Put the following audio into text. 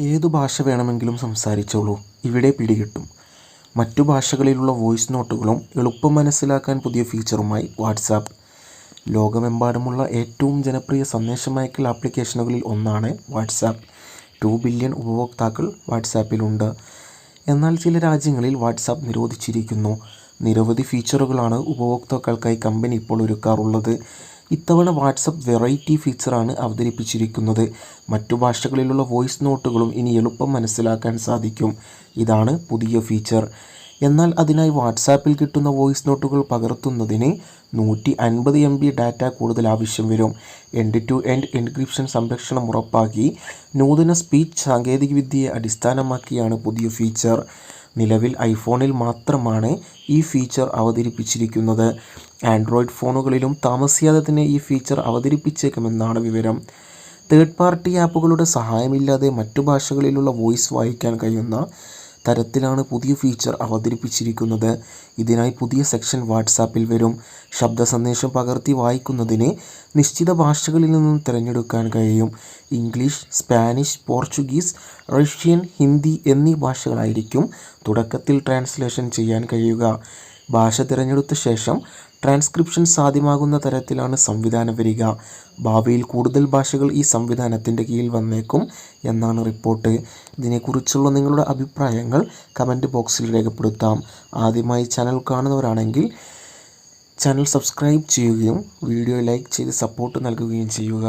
ഏതു ഭാഷ വേണമെങ്കിലും സംസാരിച്ചോളൂ. ഇവിടെ പിടികിട്ടും മറ്റു ഭാഷകളിലുള്ള വോയിസ് നോട്ടുകളും എളുപ്പം മനസ്സിലാക്കാൻ പുതിയ ഫീച്ചറുമായി വാട്സാപ്പ്. ലോകമെമ്പാടുമുള്ള ഏറ്റവും ജനപ്രിയ സന്ദേശമയക്കൽ ആപ്ലിക്കേഷനുകളിൽ ഒന്നാണ് വാട്സാപ്പ്. ടു ബില്യൺ ഉപഭോക്താക്കൾ വാട്സാപ്പിലുണ്ട്. എന്നാൽ ചില രാജ്യങ്ങളിൽ വാട്സാപ്പ് നിരോധിച്ചിരിക്കുന്നു. നിരവധി ഫീച്ചറുകളാണ് ഉപഭോക്താക്കൾക്കായി കമ്പനി ഇപ്പോൾ ഒരുക്കാറുള്ളത്. ഇത്തവണ വാട്സപ്പ് വെറൈറ്റി ഫീച്ചറാണ് അവതരിപ്പിച്ചിരിക്കുന്നത്. മറ്റു ഭാഷകളിലുള്ള വോയിസ് നോട്ടുകളും ഇനി എളുപ്പം മനസ്സിലാക്കാൻ സാധിക്കും. ഇതാണ് പുതിയ ഫീച്ചർ. എന്നാൽ അതിനായി വാട്സാപ്പിൽ കിട്ടുന്ന വോയിസ് നോട്ടുകൾ പകർത്തുന്നതിന് നൂറ്റി അൻപത് എം ബി ഡാറ്റ കൂടുതൽ ആവശ്യം വരും. എൻഡ് ടു എൻഡ് എൻക്രിപ്ഷൻ സംരക്ഷണം ഉറപ്പാക്കി നൂതന സ്പീച്ച് സാങ്കേതികവിദ്യയെ അടിസ്ഥാനമാക്കിയാണ് പുതിയ ഫീച്ചർ. നിലവിൽ ഐഫോണിൽ മാത്രമാണ് ഈ ഫീച്ചർ അവതരിപ്പിച്ചിരിക്കുന്നത്. ആൻഡ്രോയിഡ് ഫോണുകളിലും താമസിയാതെ തന്നെ ഈ ഫീച്ചർ അവതരിപ്പിച്ചേക്കുമെന്നാണ് വിവരം. തേർഡ് പാർട്ടി ആപ്പുകളുടെ സഹായമില്ലാതെ മറ്റു ഭാഷകളിലുള്ള വോയിസ് വായിക്കാൻ കഴിയുന്ന തരത്തിലാണ് പുതിയ ഫീച്ചർ അവതരിപ്പിച്ചിരിക്കുന്നത്. ഇതിനായി പുതിയ സെക്ഷൻ വാട്സാപ്പിൽ വരും. ശബ്ദ സന്ദേശം പകർത്തി വായിക്കുന്നതിന് നിശ്ചിത ഭാഷകളിൽ നിന്നും തിരഞ്ഞെടുക്കാൻ കഴിയും. English Spanish Portuguese Russian Hindi എന്നീ ഭാഷകളായിരിക്കും തുടക്കത്തിൽ ട്രാൻസ്ലേഷൻ ചെയ്യാൻ കഴിയുക. ഭാഷ തിരഞ്ഞെടുത്ത ശേഷം ട്രാൻസ്ക്രിപ്ഷൻ സാധ്യമാകുന്ന തരത്തിലാണ് സംവിധാനം വരിക. ഭാവിയിൽ കൂടുതൽ ഭാഷകൾ ഈ സംവിധാനത്തിന്റെ കീഴിൽ വന്നേക്കും എന്നാണ് റിപ്പോർട്ട്. ഇതിനെക്കുറിച്ചുള്ള നിങ്ങളുടെ അഭിപ്രായങ്ങൾ കമന്റ് ബോക്സിൽ രേഖപ്പെടുത്താം. ആദ്യമായി ചാനൽ കാണുന്നവരാണെങ്കിൽ ചാനൽ സബ്സ്ക്രൈബ് ചെയ്യുകയും വീഡിയോ ലൈക്ക് ചെയ്ത് സപ്പോർട്ട് നൽകുകയും ചെയ്യുക.